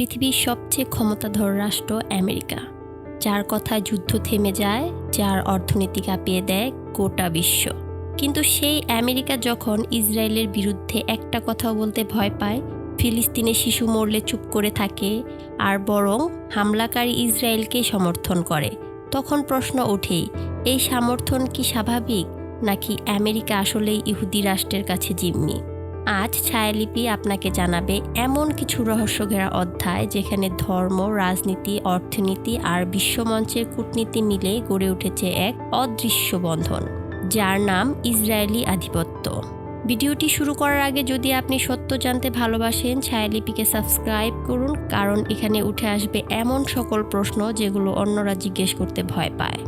পৃথিবীর সবচেয়ে ক্ষমতাধর রাষ্ট্র আমেরিকা, যার কথায় যুদ্ধ থেমে যায়, যার অর্থনীতি কাঁপিয়ে দেয় গোটা বিশ্ব। কিন্তু সেই আমেরিকা যখন ইসরায়েলের বিরুদ্ধে একটা কথাও বলতে ভয় পায় ফিলিস্তিনে শিশু মরলে চুপ করে থাকে আর বরং হামলাকারী ইসরায়েলকে সমর্থন করে, তখন প্রশ্ন ওঠেই, এই সমর্থন কি স্বাভাবিক নাকি আমেরিকা আসলেই ইহুদি রাষ্ট্রের কাছে জিম্মি? আজ ছায়ালিপি আপনাকে জানাবে এমন কিছু রহস্য ঘেরা অধ্যায় যেখানে ধর্ম, রাজনীতি, অর্থনীতি আর বিশ্বমঞ্চের কূটনীতি মিলে গড়ে উঠেছে এক অদৃশ্য বন্ধন, যার নাম ইসরায়েলি আধিপত্য। ভিডিওটি শুরু করার আগে যদি আপনি সত্য জানতে ভালোবাসেন, ছায়ালিপিকে সাবস্ক্রাইব করুন, কারণ এখানে উঠে আসবে এমন সকল প্রশ্ন যেগুলো অন্যরা জিজ্ঞেস করতে ভয় পায়।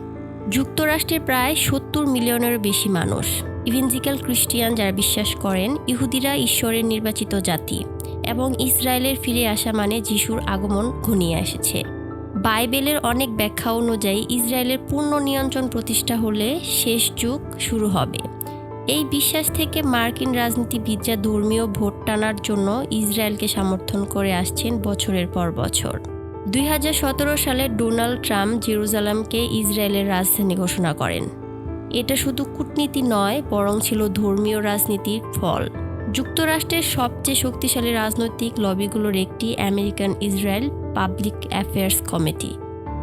যুক্তরাষ্ট্রের প্রায় সত্তর মিলিয়নেরও বেশি মানুষ ইভেঞ্জিক্যাল খ্রিস্টিয়ান যারা বিশ্বাস করেন, ইহুদিরা ঈশ্বরের নির্বাচিত জাতি এবং ইসরায়েলের ফিরে আসা মানে যিশুর আগমন ঘনিয়ে এসেছে। বাইবেলের অনেক ব্যাখ্যা অনুযায়ী ইসরায়েলের পূর্ণ নিয়ন্ত্রণ প্রতিষ্ঠা হলে শেষ যুগ শুরু হবে। এই বিশ্বাস থেকে মার্কিন রাজনীতিবিদরা ধর্মীয় ভোট টানার জন্য ইসরায়েলকে সমর্থন করে আসছেন বছরের পর বছর। দুই হাজার সতেরো সালে ডোনাল্ড ট্রাম্প জেরুজালামকে ইসরায়েলের রাজধানী ঘোষণা করেন। এটা শুধু কূটনীতি নয়, বরং ছিল ধর্মীয় রাজনীতির ফল। যুক্তরাষ্ট্রের সবচেয়ে শক্তিশালী রাজনৈতিক লবিগুলোর একটি American Israel public affairs committee.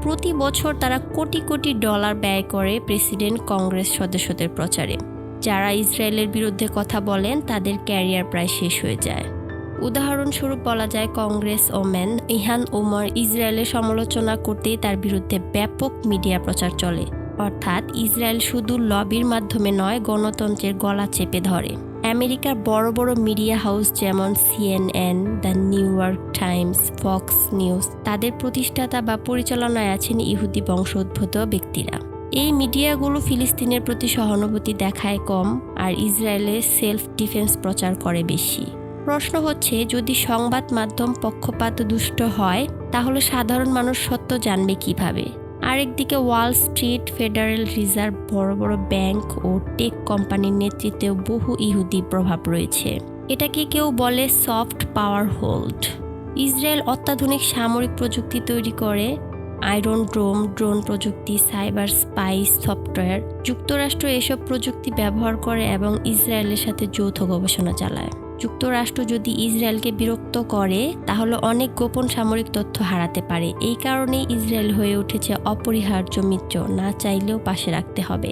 প্রতি বছর তারা কোটি কোটি ডলার ব্যয় করে প্রেসিডেন্ট কংগ্রেস সদস্যদের প্রচারে। যারা ইসরায়েলের বিরুদ্ধে কথা বলেন, তাদের ক্যারিয়ার প্রায় শেষ হয়ে যায়। উদাহরণস্বরূপ বলা যায়, কংগ্রেস ওম্যান ইহান ওমর ইসরায়েলের সমালোচনা করতেই তার বিরুদ্ধে ব্যাপক মিডিয়া প্রচার চলে। অর্থাৎ ইসরায়েল শুধু লবির মাধ্যমে নয়, গণতন্ত্রের গলা চেপে ধরে। আমেরিকার বড় বড় মিডিয়া হাউস যেমন CNN, the New York Times, Fox News, তাদের প্রতিষ্ঠাতা বা পরিচালনায় আছেন ইহুদি বংশোদ্ভূত ব্যক্তিরা। এই মিডিয়াগুলো ফিলিস্তিনের প্রতি সহানুভূতি দেখায় কম আর ইসরায়েলে সেলফ ডিফেন্স প্রচার করে বেশি। প্রশ্ন হচ্ছে, যদি সংবাদ মাধ্যম পক্ষপাত দুষ্ট হয়, তাহলে সাধারণ মানুষ সত্য জানবে কীভাবে? আরেকদিকে ওয়াল স্ট্রিট ফেডারেল রিজার্ভ, বড় বড় ব্যাংক ও টেক কোম্পানির নেতৃত্বেও বহু ইহুদি প্রভাব রয়েছে। এটাকে কেউ বলে সফট পাওয়ার হোল্ড। ইসরায়েল অত্যাধুনিক সামরিক প্রযুক্তি তৈরি করে, আয়রন ড্রোম ড্রোন প্রযুক্তি, সাইবার স্পাইস সফটওয়্যার, যুক্তরাষ্ট্র এসব প্রযুক্তি ব্যবহার করে এবং ইসরায়েলের সাথে যৌথ গবেষণা চালায়। যুক্তরাষ্ট্র যদি ইসরায়েলকে বিরক্ত করে, তাহলে অনেক গোপন সামরিক তথ্য হারাতে পারে। এই কারণেই ইসরায়েল হয়ে উঠেছে অপরিহার্য মিত্র, না চাইলেও পাশে রাখতে হবে।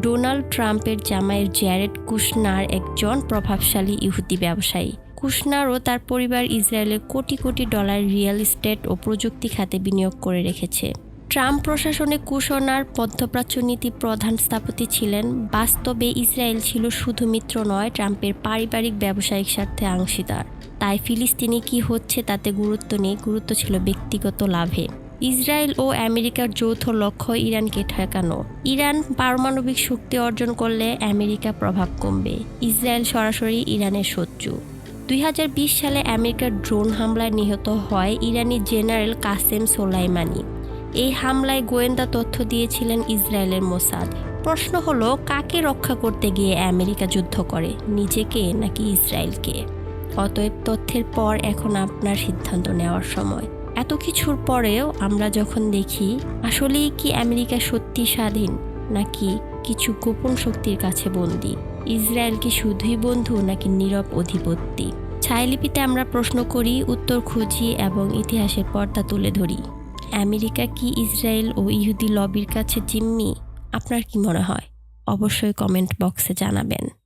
ডোনাল্ড ট্রাম্পের জামাইয়ের জ্যারেড কুশনার একজন প্রভাবশালী ইহুদি ব্যবসায়ী। কুশনার ও তার পরিবার ইসরায়েলের crore crore dollar real estate ও প্রযুক্তি খাতে বিনিয়োগ করে রেখেছে। ট্রাম্প প্রশাসনে কুশনার মধ্যপ্রাচ্য নীতি প্রধান স্থপতি ছিলেন। বাস্তবে ইসরায়েল ছিল শুধু মিত্র নয়, ট্রাম্পের পারিবারিক ব্যবসায়িক স্বার্থে অংশীদার। তাই ফিলিস্তিনে কি হচ্ছে তাতে গুরুত্ব নেই, গুরুত্ব ছিল ব্যক্তিগত লাভে। ইসরায়েল ও আমেরিকার যৌথ লক্ষ্য ইরানকে ঠেকানো। ইরান পারমাণবিক শক্তি অর্জন করলে আমেরিকা প্রভাব কমবে। ইসরায়েল সরাসরি ইরানের শত্রু। দুই হাজার বিশ সালে আমেরিকার ড্রোন হামলায় নিহত হয় ইরানি জেনারেল কাসেম সোলাইমানি। এই হামলায় গোয়েন্দা তথ্য দিয়েছিলেন ইসরায়েলের মোসাদ। প্রশ্ন হলো, কাকে রক্ষা করতে গিয়ে আমেরিকা যুদ্ধ করে? নিজেকে নাকি ইসরায়েলকে? অতএব তথ্যের পর এখন আপনার সিদ্ধান্ত নেওয়ার সময়। এত কিছুর পরেও আমরা যখন দেখি, আসলেই কি আমেরিকা সত্যি স্বাধীন, নাকি কিছু গোপন শক্তির কাছে বন্দী? ইসরায়েল কি শুধুই বন্ধু, নাকি নীরব অধিপত্তি ছায়ালিপিতে আমরা প্রশ্ন করি, উত্তর খুঁজি এবং ইতিহাসের পর্দা তুলে ধরি। আমেরিকা কি ইসরায়েল ও ইহুদি লবির কাছে জিম্মি? আপনার কি মনে হয়? অবশ্যই কমেন্ট বক্সে জানাবেন।